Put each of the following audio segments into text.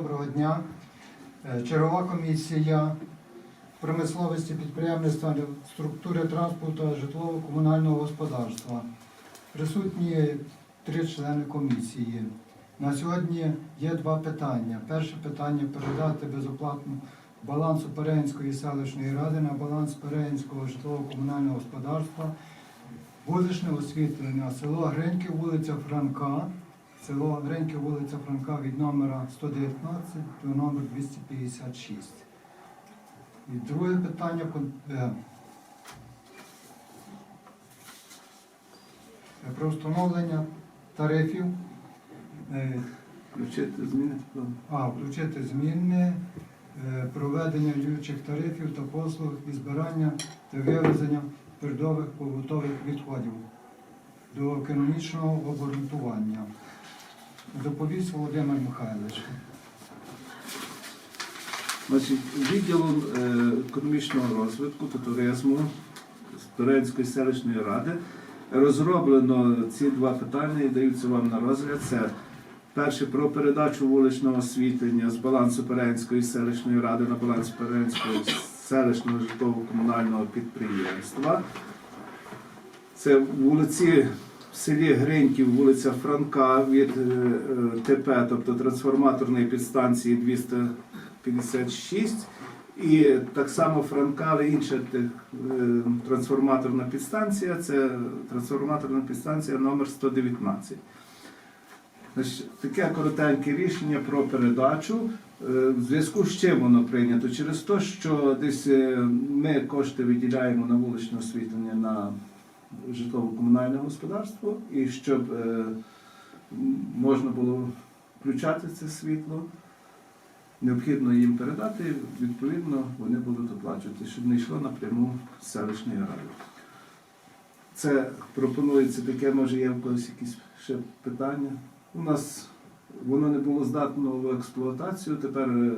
доброго дня. Е, Чергова комісія промисловості підприємництва, структури транспорту житлово-комунального господарства. Присутні три члени комісії. На сьогодні є два питання. Перше питання передати безоплатно балансу Перенської селищної ради на баланс Перенського житлово-комунального господарства Вуличне освітлення, село Гриньків, вулиця Франка, село Гриньків, вулиця Франка від номера 119 до номер 256. І друге питання е, про встановлення тарифів, е, Включити зміни а, включити зміни, е, проведення діючих тарифів та послуг і збирання та вивезення твердових побутових відходів до економічного обґрунтування. Доповість Володимир Михайлович. Значить, відділом е, економічного розвитку та туризму з Турецької селищної ради розроблено ці два питання і даються вам на розгляд. Це перше про передачу вуличного освітлення з балансу Перенської селищної ради на баланс Перенського селищного житлово-комунального підприємства. Це вулиці в селі Гриньків, вулиця Франка від е, ТП, тобто трансформаторної підстанції 256. І так само Франка, інша е, трансформаторна підстанція це трансформаторна підстанція номер 119. Значить, таке коротеньке рішення про передачу. Е, В зв'язку з чим воно прийнято? Через те, що десь ми кошти виділяємо на вуличне освітлення на житлово-комунальне господарство, і щоб е, можна було включати це світло, необхідно їм передати, відповідно, вони будуть оплачувати, щоб не йшло напряму з селищної ради. Це пропонується таке, може є в когось якісь ще питання. У нас воно не було здатно в експлуатацію, тепер е,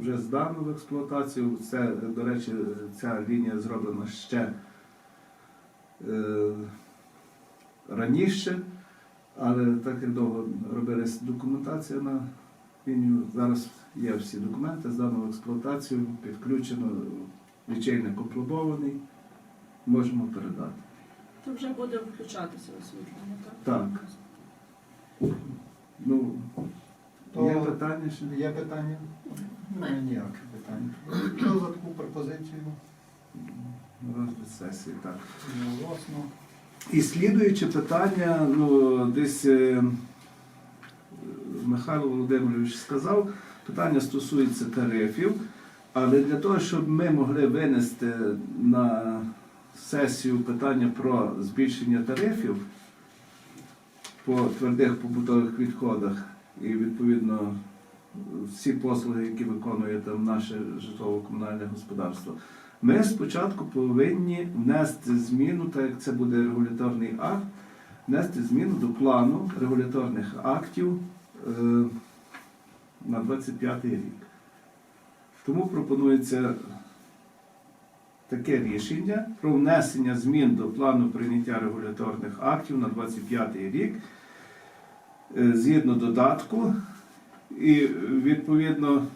вже здано в експлуатацію. Це, до речі, ця лінія зроблена ще раніше, але так як довго робилась документація на лінію, зараз є всі документи, здано в експлуатацію, підключено, лічильник опломбований, можемо передати. То вже буде включатися освітлення, так? Так. Ну, То- є питання ще? Є питання? Немає ніяких питань. Хто за таку пропозицію? Розгляд сесії, так. І слідуюче питання, ну, десь е, Михайло Володимирович сказав, питання стосується тарифів, але для того, щоб ми могли винести на сесію питання про збільшення тарифів по твердих побутових відходах і відповідно всі послуги, які виконує там наше житлово-комунальне господарство, ми спочатку повинні внести зміну, так як це буде регуляторний акт, внести зміну до плану регуляторних актів е, на 25 рік. Тому пропонується таке рішення про внесення змін до плану прийняття регуляторних актів на 25 рік е, згідно додатку. І відповідно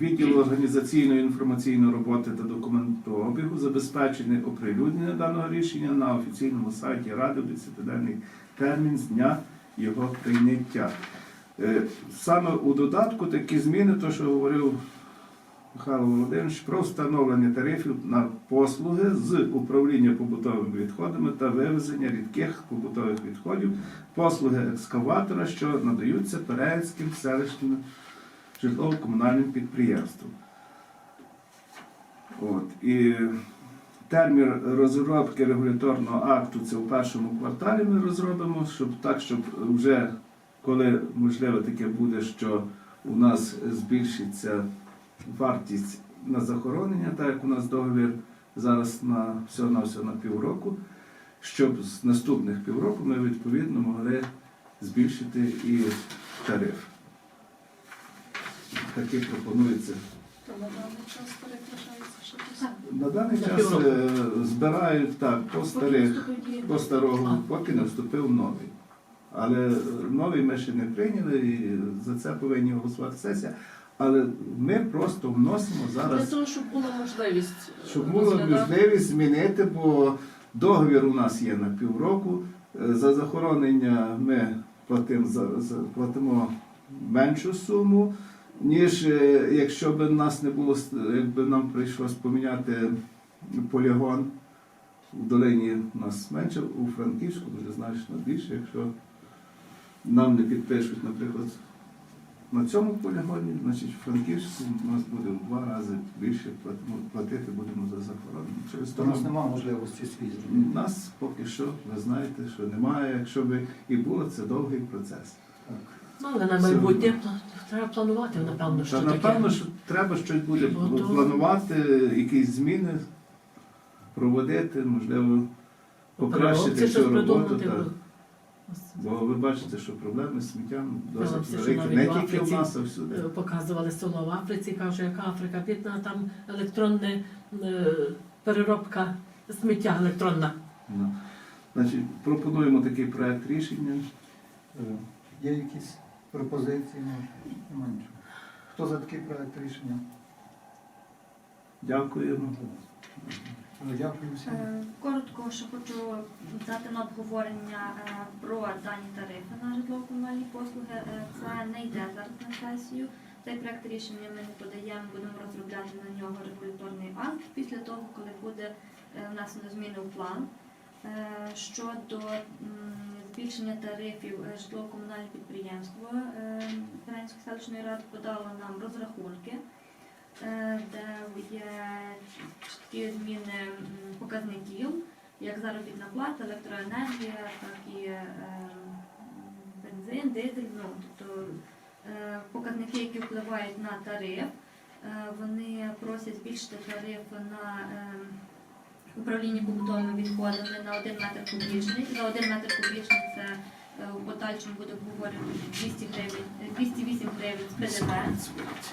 Відділу організаційної інформаційної роботи та документообігу забезпечене оприлюднення даного рішення на офіційному сайті Ради в 10-денний термін з дня його прийняття. Е, Саме у додатку такі зміни, то що говорив Михайло Володимирович, про встановлення тарифів на послуги з управління побутовими відходами та вивезення рідких побутових відходів, послуги екскаватора, що надаються Переїнським селищним житлово-комунальним підприємством. От. І термін розробки регуляторного акту це у першому кварталі ми розробимо, щоб так, щоб вже коли можливо таке буде, що у нас збільшиться вартість на захоронення, так як у нас договір зараз на всього на всього на півроку, щоб з наступних півроку ми відповідно могли збільшити і тариф. Такі пропонується. То на даний час е, збирають так по старих, по старому, поки не вступив новий. Але е, новий ми ще не прийняли, і за це повинні голосувати сесія. Але ми просто вносимо Для зараз, того, щоб була можливість щоб була розглядати. можливість змінити, бо договір у нас є на півроку. Е, За захоронення ми платимо, за, за- платимо меншу суму, ніж е, якщо б нас не було, якби нам прийшлось поміняти полігон. У долині у нас менше, у Франківську дуже значно більше, якщо нам не підпишуть, наприклад, на цьому полігоні, значить в Франківську у нас буде в два рази більше платити будемо за захоронення. Через У то нас немає можливості світу. у нас поки що, ви знаєте, що немає. Якщо би і було, це довгий процес. Так. Ну, але на майбутнє треба планувати, напевно, що Та таке. напевно, що треба щось буде Ну, то- планувати, якісь зміни проводити, можливо, покращити Це цю роботу. придумати. так. бо- Бо ви бачите, що проблеми з сміттям досить все, що великі. навіть Не тільки в Африці, нас, а всюди. Е, Показували село в Африці, каже, яка Африка бідна, там електронна е, переробка сміття електронна. Ну. Значить, пропонуємо такий проект рішення. Е, Є якісь пропозиції? Може? Нема нічого. Хто за такий проект рішення? Дякуємо. Е, Дякую всім. Е, Коротко, що хочу дати на обговорення е, про дані тарифи на житлово-комунальні послуги. Е, Це не йде зараз на сесію. Цей проект рішення ми не подаємо, будемо розробляти на нього регуляторний акт після того, коли буде внесено зміни у план. Щодо м, збільшення тарифів е, житлово-комунальне підприємство е, селищної ради подало нам розрахунки, е, де є чіткі зміни показників, як заробітна плата, електроенергія, так і бензин, дизель. Ну, тобто показники, які впливають на тариф. Вони просять збільшити тариф на управління побутовими відходами на 1 метр кубічний. За 1 метр кубічний це е, в подальшому буде обговорювати 200 гривень, е, 208 гривень з ПДВ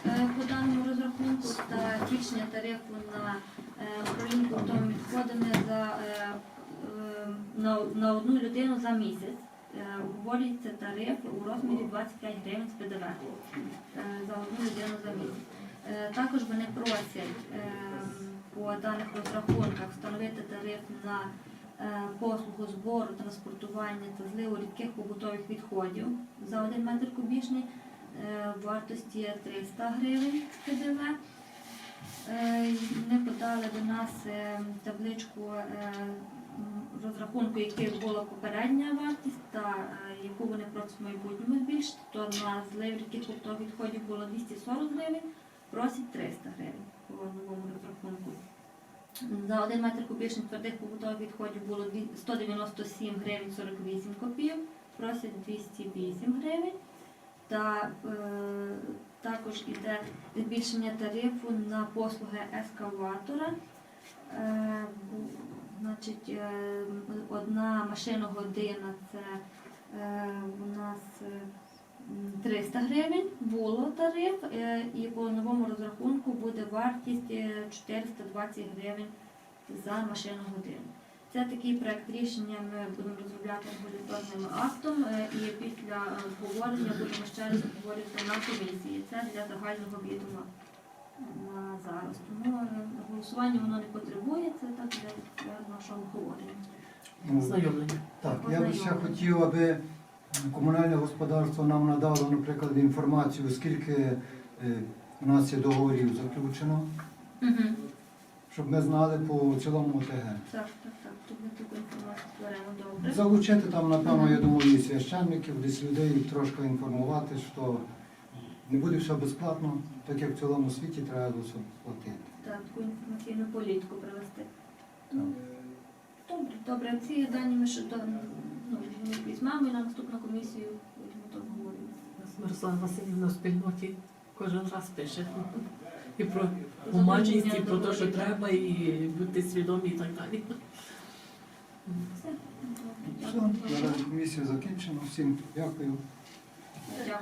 е, по даному розрахунку та збільшення тарифу на е, управління побутовими відходами за, е, е, на, на одну людину за місяць. Е, Обговорюється тариф у розмірі 25 гривень з ПДВ е, за одну людину за місяць. Е, Також вони просять е, по даних розрахунках встановити тариф на е, послугу збору, транспортування та зливу рідких побутових відходів за 1 метр кубічний е, вартості 300 гривень ПДВ. Е, Вони подали до нас табличку розрахунку, яких була попередня вартість та яку вони просять в майбутньому збільшити, то на злив рідких побутових відходів було 240 гривень, просять 300 гривень новому розрахунку. За 1 метр кубічний твердих побутових відходів було 197 гривень 48 копійок, просять 208 гривень. Та е, також іде збільшення тарифу на послуги ескаватора. Е, значить, е, одна машиногодина це е, у нас е, 300 гривень, було тариф, е, і по новому розрахунку буде вартість е, 420 гривень за машину годину. Це такий проект рішення ми будемо розробляти регуляторним актом е, і після е, обговорення будемо ще раз обговорювати на комісії. Це для загального відома на зараз. Тому е, голосування воно не потребує, це так для, нашого обговорення. Ну, Знайомлення. Так, я би ще хотів, аби комунальне господарство нам надало, наприклад, інформацію, скільки е, у нас є договорів заключено, щоб ми знали по цілому ОТГ. Так, так, так. Тут ми таку інформацію зберемо добре. Залучити там, напевно, я думаю, і священників, десь людей трошки інформувати, що не буде все безплатно, так як в цілому світі треба все платити. Так, таку інформаційну політику провести. Так. Добре, добре. Ці дані ми ще до ну, ми на наступну комісію будемо то обговорювати. Мирослава Васильівна в спільноті кожен раз пише. І про гуманність, і про те, що треба, і бути свідомі, і так далі. Все. Все, закінчена. наразі. Всім дякую. Дякую.